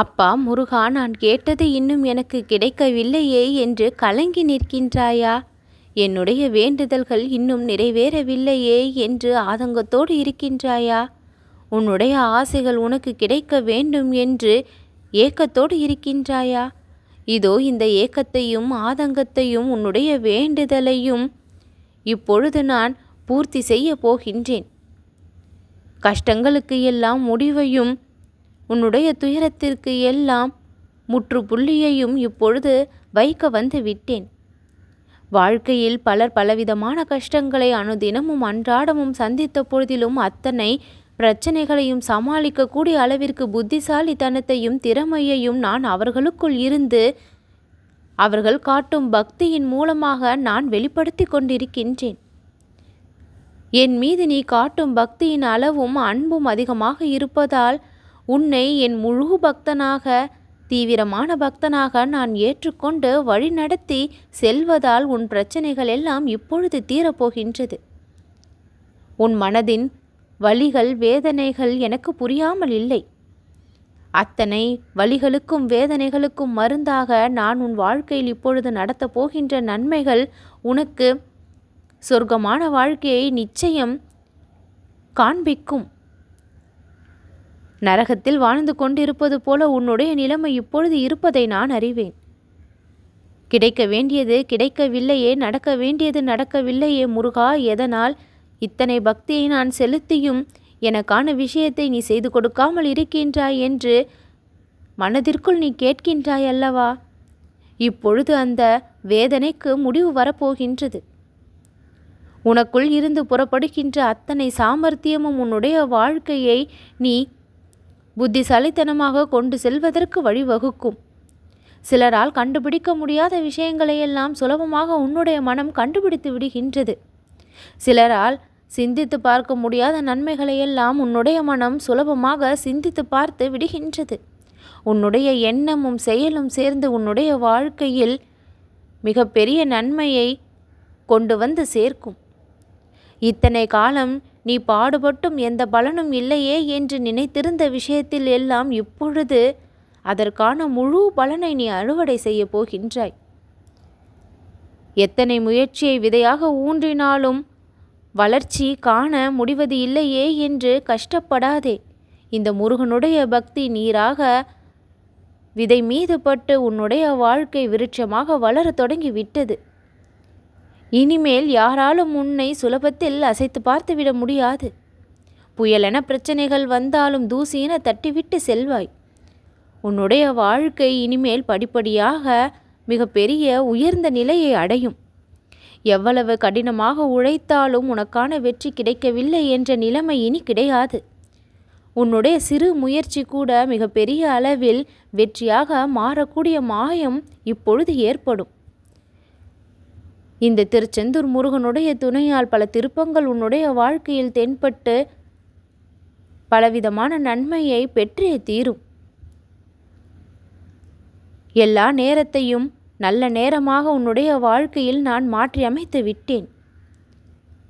அப்பா முருகா நான் கேட்டது இன்னும் எனக்கு கிடைக்கவில்லையே என்று கலங்கி நிற்கின்றாயா? என்னுடைய வேண்டுதல்கள் இன்னும் நிறைவேறவில்லையே என்று ஆதங்கத்தோடு இருக்கின்றாயா? உன்னுடைய ஆசைகள் உனக்கு கிடைக்க வேண்டும் என்று ஏக்கத்தோடு இருக்கின்றாயா? இதோ இந்த ஏக்கத்தையும் ஆதங்கத்தையும் உன்னுடைய வேண்டுதலையும் இப்பொழுது நான் பூர்த்தி செய்ய போகின்றேன். கஷ்டங்களுக்கு எல்லாம் முடிவையும் உன்னுடைய துயரத்திற்கு எல்லாம் முற்றுப்புள்ளியையும் இப்பொழுது வைக்க வந்து விட்டேன். வாழ்க்கையில் பலர் பலவிதமான கஷ்டங்களை அனுதினமும் அன்றாடமும் சந்தித்த பொழுதிலும் அத்தனை பிரச்சனைகளையும் சமாளிக்கக்கூடிய அளவிற்கு புத்திசாலித்தனத்தையும் திறமையையும் நான் அவர்களுக்குள் இருந்து அவர்கள் காட்டும் பக்தியின் மூலமாக நான் வெளிப்படுத்தி கொண்டிருக்கின்றேன். என் மீது நீ காட்டும் பக்தியின் அளவும் அன்பும் அதிகமாக இருப்பதால் உன்னை என் முழு பக்தனாக தீவிரமான பக்தனாக நான் ஏற்றுக்கொண்டு வழிநடத்தி செல்வதால் உன் பிரச்சனைகள் எல்லாம் இப்பொழுது தீரப்போகின்றது. உன் மனதின் வழிகள் வேதனைகள் எனக்கு புரியாமல் இல்லை. அத்தனை வழிகளுக்கும் வேதனைகளுக்கும் மருந்தாக நான் உன் வாழ்க்கையில் இப்பொழுது நடத்தப் போகின்ற நன்மைகள் உனக்கு சொர்க்கமான வாழ்க்கையை நிச்சயம் காண்பிக்கும். நரகத்தில் வாழ்ந்து கொண்டிருப்பது போல உன்னுடைய நிலைமை இப்பொழுது இருப்பதை நான் அறிவேன். கிடைக்க வேண்டியது கிடைக்கவில்லையே நடக்க வேண்டியது நடக்கவில்லையே முருகா எதனால்? இத்தனை பக்தியை நான் செலுத்தியும் எனக்கான விஷயத்தை நீ செய்து கொடுக்காமல் இருக்கின்றாய் என்று மனதிற்குள் நீ கேட்கின்றாய் அல்லவா? இப்பொழுது அந்த வேதனைக்கு முடிவு வரப்போகின்றது. உனக்குள் இருந்து புறப்படுகின்ற அத்தனை சாமர்த்தியமும் உன்னுடைய வாழ்க்கையை நீ புத்திசாலித்தனமாக கொண்டு செல்வதற்கு வழிவகுக்கும். சிலரால் கண்டுபிடிக்க முடியாத விஷயங்களையெல்லாம் சுலபமாக உன்னுடைய மனம் கண்டுபிடித்து விடுகின்றது. சிலரால் சிந்தித்து பார்க்க முடியாத நன்மைகளையெல்லாம் உன்னுடைய மனம் சுலபமாக சிந்தித்து பார்த்து விடுகின்றது. உன்னுடைய எண்ணமும் செயலும் சேர்ந்து உன்னுடைய வாழ்க்கையில் மிகப்பெரிய நன்மையை கொண்டு வந்து சேர்க்கும். இத்தனை காலம் நீ பாடுபட்டும் எந்த பலனும் இல்லையே என்று நினைத்திருந்த விஷயத்தில் எல்லாம் இப்பொழுது அதற்கான முழு பலனை நீ அறுவடை செய்ய போகின்றாய். எத்தனை முயற்சியை விதையாக ஊன்றினாலும் வளர்ச்சி காண முடிவது இல்லையே என்று கஷ்டப்படாதே. இந்த முருகனுடைய பக்தி நீராக விதை மீது பட்டு உன்னுடைய வாழ்க்கை விருட்சமாக வளரத் தொடங்கி விட்டது இனிமேல் யாராலும் உன்னை சுலபத்தில் அசைத்து பார்த்துவிட முடியாது. புயலென பிரச்சனைகள் வந்தாலும் தூசியென தட்டிவிட்டு செல்வாய். உன்னுடைய வாழ்க்கை இனிமேல் படிப்படியாக மிகப்பெரிய உயர்ந்த நிலையை அடையும். எவ்வளவு கடினமாக உழைத்தாலும் உனக்கான வெற்றி கிடைக்கவில்லை என்ற நிலைமை இனி கிடையாது. உன்னுடைய சிறு முயற்சி கூட மிகப்பெரிய அளவில் வெற்றியாக மாறக்கூடிய மாயம் இப்பொழுது ஏற்படும். இந்த திருச்செந்தூர் முருகனுடைய துணையால் பல திருப்பங்கள் உன்னுடைய வாழ்க்கையில் தென்பட்டு பலவிதமான நன்மையை பெற்றே தீரும். எல்லா நேரத்தையும் நல்ல நேரமாக உன்னுடைய வாழ்க்கையில் நான் மாற்றி அமைத்து விட்டேன்.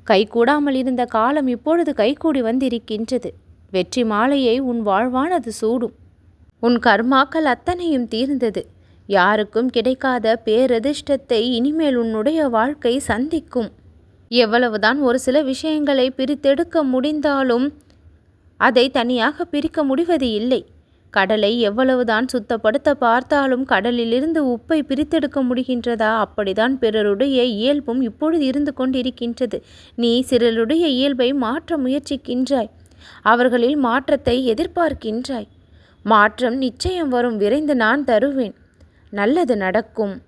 கைகூடாமல் இருந்த காலம் இப்பொழுது கைகூடி வந்திருக்கின்றது. வெற்றி மாலையை உன் வாழ்வானது சூடும். உன் கர்மாக்கள் அத்தனையும் தீர்ந்தது. யாருக்கும் கிடைக்காத பேரதிர்ஷ்டத்தை இனிமேல் உன்னுடைய வாழ்க்கை சந்திக்கும். எவ்வளவுதான் ஒரு சில விஷயங்களை பிரித்தெடுக்க முடிந்தாலும் அதை தனியாக பிரிக்க முடிவது இல்லை. கடலை எவ்வளவுதான் சுத்தப்படுத்த பார்த்தாலும் கடலிலிருந்து உப்பை பிரித்தெடுக்க முடிகின்றதா? அப்படிதான் பிறருடைய இயல்பும் இப்பொழுது இருந்து கொண்டிருக்கின்றது. நீ சிறருடைய இயல்பை மாற்ற முயற்சிக்கின்றாய். அவர்களில் மாற்றத்தை எதிர்பார்க்கின்றாய். மாற்றம் நிச்சயம் வரும் விரைந்து நான் தருவேன். நல்லது நடக்கும்.